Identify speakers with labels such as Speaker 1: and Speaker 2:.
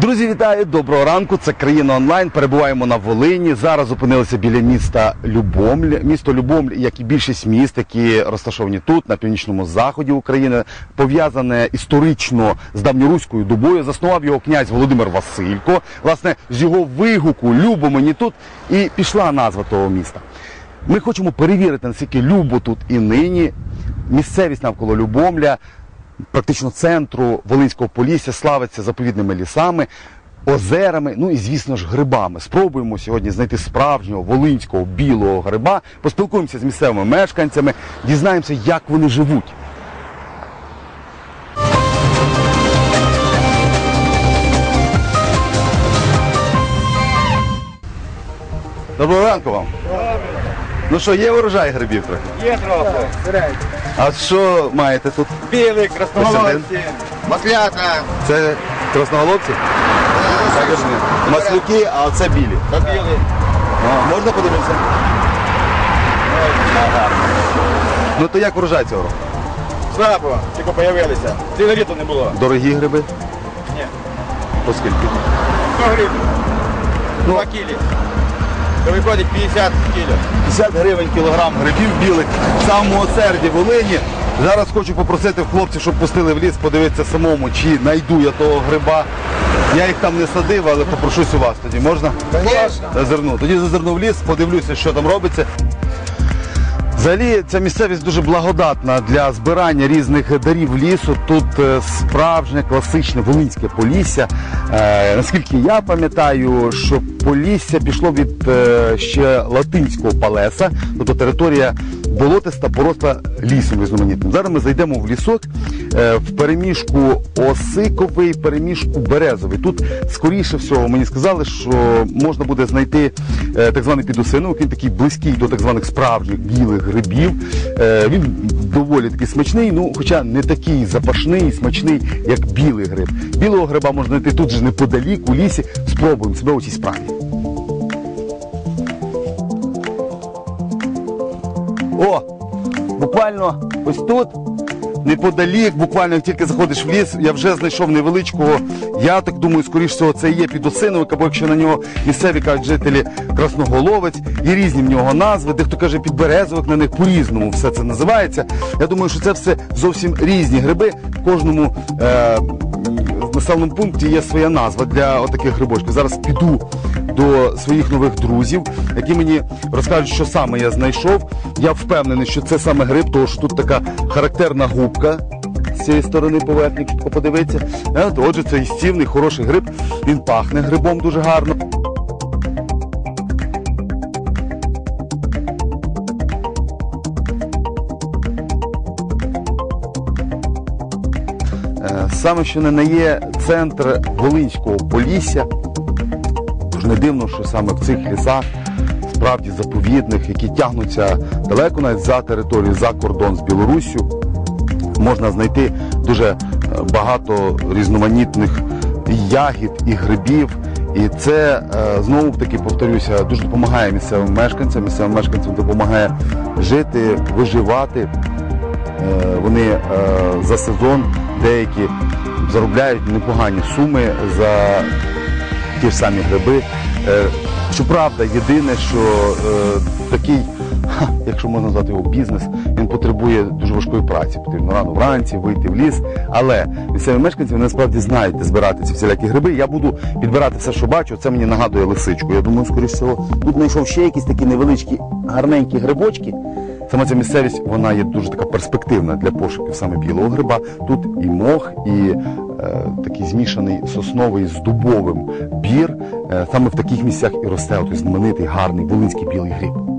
Speaker 1: Друзі, вітаю! Доброго ранку. Це країна онлайн. Перебуваємо на Волині. Зараз зупинилися біля міста Любомль. Місто Любомль, як і більшість міст, які розташовані тут, на північному заході України, пов'язане історично з давньоруською добою. Заснував його князь Володимир Василько. Власне, з його вигуку Любо мені тут і пішла назва того міста. Ми хочемо перевірити, наскільки любо тут і нині. Місцевість навколо Любомля практично центру Волинського Полісся славиться заповідними лісами, озерами, ну і звісно ж грибами. Спробуємо сьогодні знайти справжнього волинського білого гриба, поспілкуємося з місцевими мешканцями, дізнаємося, як вони живуть. Доброго ранку вам. Ну що, є урожай грибів трохи?
Speaker 2: Є трохи.
Speaker 1: А що маєте тут?
Speaker 2: Білий, красноголовці.
Speaker 3: Маслята,
Speaker 1: Це красноголовці? Маслюки, а це білі.
Speaker 3: та білий.
Speaker 1: А, можна подивитися? Ну то як врожай цього року?
Speaker 2: Слабо, тільки появилися. Ціле літо не було.
Speaker 1: Дорогі гриби?
Speaker 2: Ні.
Speaker 1: По скільки?
Speaker 2: 100 гривень.
Speaker 1: Ну.
Speaker 2: 2 кілі. То виходить 50 кіло.
Speaker 1: 50 гривень кілограм грибів білих в самому серді Волині. Зараз хочу попросити хлопців, щоб пустили в ліс, подивитися самому, чи найду я того гриба. Я їх там не садив, але попрошусь у вас тоді. Можна? Зазирну. Тоді зазирну в ліс, подивлюся, що там робиться. Взагалі ця місцевість дуже благодатна для збирання різних дарів лісу. Тут е, справжнє класичне волинське полісся. Е, наскільки я пам'ятаю, що полісся пішло від е, ще латинського палеса, тобто територія болотиста поросла лісом різноманітним. Зараз ми зайдемо в лісок в переміжку осиковий, переміжку березовий. Тут скоріше всього мені сказали, що можна буде знайти е, так званий підосиновик. Він такий близький до так званих справжніх білих грибів. Е, Він доволі такий смачний, ну хоча не такий запашний і смачний, як білий гриб. Білого гриба можна знайти тут же неподалік у лісі. Спробуємо себе у цій справі. О, буквально ось тут, неподалік, буквально як тільки заходиш в ліс, я вже знайшов невеличкого. Я так думаю, скоріш всього, це є підосиновик, або якщо на нього місцеві кажуть жителі красноголовець, і різні в нього назви. Дехто каже підберезовик, на них по-різному все це називається. Я думаю, що це все зовсім різні гриби. В кожному е, населеному пункті є своя назва для отаких грибочків. Зараз піду до своїх нових друзів, які мені розкажуть, що саме я знайшов. Я впевнений, що це саме гриб, тому що тут така характерна губка. З цієї сторони поверхні, чітко подивитися. Е, Отже, це істівний, хороший гриб. Він пахне грибом дуже гарно. Е, Саме що не є центр Волинського Полісся. Тож не дивно, що саме в цих лісах, справді заповідних, які тягнуться далеко навіть за територію, за кордон з Білоруссю, можна знайти дуже е, багато різноманітних ягід і грибів. І це е, знову таки повторюся, дуже допомагає місцевим мешканцям. Місцевим мешканцям допомагає жити, виживати. Е, Вони за сезон деякі заробляють непогані суми за ті ж самі гриби. Е, Щоправда, єдине, що е, такий, якщо можна назвати його бізнес, він потребує дуже важкої праці. Потрібно рано вранці вийти в ліс. Але місцеві мешканці вони насправді знають, де збирати ці всілякі гриби. Я буду підбирати все, що бачу. Це мені нагадує лисичку. Я думаю, скоріш всього, тут знайшов ще якісь такі невеличкі гарненькі грибочки. Саме ця місцевість вона є дуже така перспективна для пошуків саме білого гриба. Тут і мох, і е, такий змішаний сосновий з дубовим бір. Е, саме в таких місцях і росте той знаменитий гарний волинський білий гриб.